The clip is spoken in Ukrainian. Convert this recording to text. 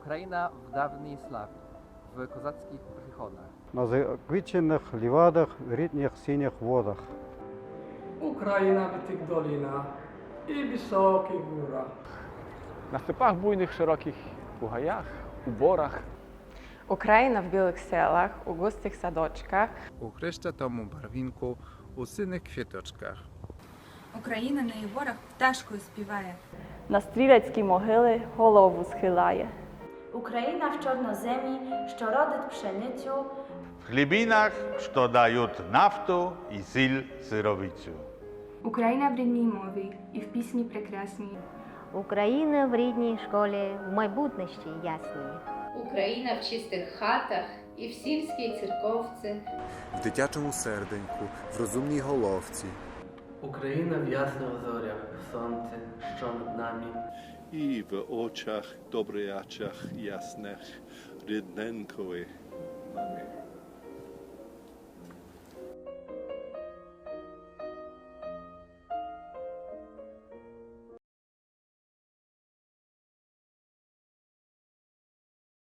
Ukraina w dawnej sławie, w kozackich przychodach. на заквічених лівадах, в рідних синіх водах. Україна в тих долинах і високих горах. На степах буйних, широких, у гаях, у борах. Україна в білих селах, у густих садочках, у хрещатому барвінку, у синих квіточках. Україна на ігорах пташкою співає. На стрілецькі могили голову схилає. Україна в чорноземі, що родить пшеницю, W chlebinach, що дають нафту і сіль сировицю. Україна в рідній мові і в пісні прекрасній. Україна в рідній школі, в майбутнішій ясній. Україна в чистих хатах і в сільській церковці. в дитячому серденьку, в розумній головці. Україна в ясних зорях, сонце, що над нами. і в очах, добрячах ясних, рідненької мами.